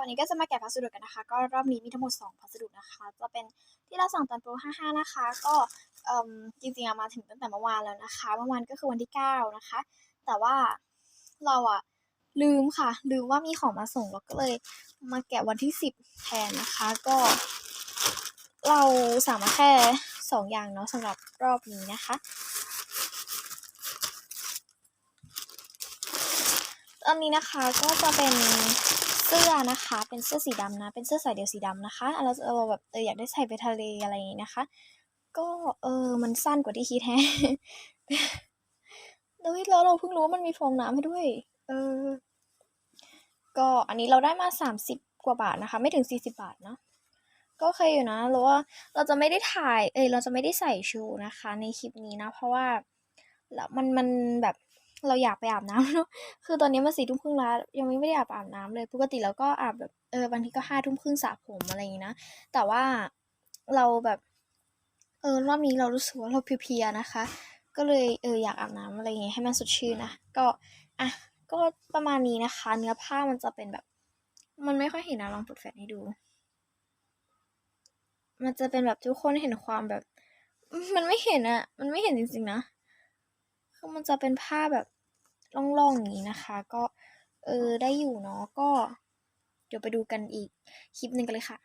วันนี้ก็จะมาแกะพัสดุกันนะคะ ก็รอบนี้มีทั้งหมด 2 พัสดุนะคะ จะเป็นที่เราสั่งตอนโปร 55 นะคะ ก็จริงๆอะมาถึงตั้งแต่เมื่อวานแล้วนะคะ เมื่อวานก็คือวันที่ 9 นะคะ แต่ว่าเราอะลืมค่ะ ลืมว่ามีของมาส่งเราก็เลยมาแกะวันที่ 10 แทนนะคะ ก็ เราสั่งมาแค่ 2 อย่างเนาะสำหรับรอบนี้นะคะอันนี้นะคะก็จะเป็น เสื้อนะคะ เป็นเสื้อสีดำนะ เป็นเสื้อสายเดี่ยวสีดำนะคะ เราเราแบบเอออยากได้ใส่ไปทะเลอะไรอย่างนี้นะคะ ก็เออมันสั้นกว่าที่คิดแฮะแล้วแล้วเราเพิ่งรู้ว่ามันมีฟองน้ำให้ด้วย เออ ก็อันนี้เราได้มาสามสิบกว่าบาทนะคะ ไม่ถึงสี่สิบาทเนาะก็โอเคอยู่นะเราว่าเราจะไม่ได้ถ่าย เอยเราจะไม่ได้ใส่ชูนะคะ ในคลิปนี้นะ เพราะว่าแล้วมันมันแบบ เราอยากไปอาบน้ำเนาะคือตอนนี้มันสี่ทุ่มครึ่งแล้ว ยังไม่ได้อาบอาบน้ำเลย ปกติเราก็อาบแบบเออบางทีก็ห้าทุ่มครึ่งสระผมอะไรอย่างนี้นะ แต่ว่าเราแบบ เออรอบนี้เรารู้สึกว่าเราเพลียๆนะคะ ก็เลยเอออยากอาบน้ำอะไรอย่างเงี้ยให้มันสดชื่นนะ ก็อะก็ประมาณนี้นะคะ เนื้อผ้ามันจะเป็นแบบ มันไม่ค่อยเห็นนะลองเปิดแฟลชให้ดู มันจะเป็นแบบทุกคนเห็นความแบบ มันไม่เห็นอะมันไม่เห็นจริงๆนะคือมันจะเป็นผ้าแบบ ล่องๆอย่างนี้นะคะ ก็เออได้อยู่เนาะก็เดี๋ยวไปดูกันอีกคลิปหนึ่งกันเลยค่ะ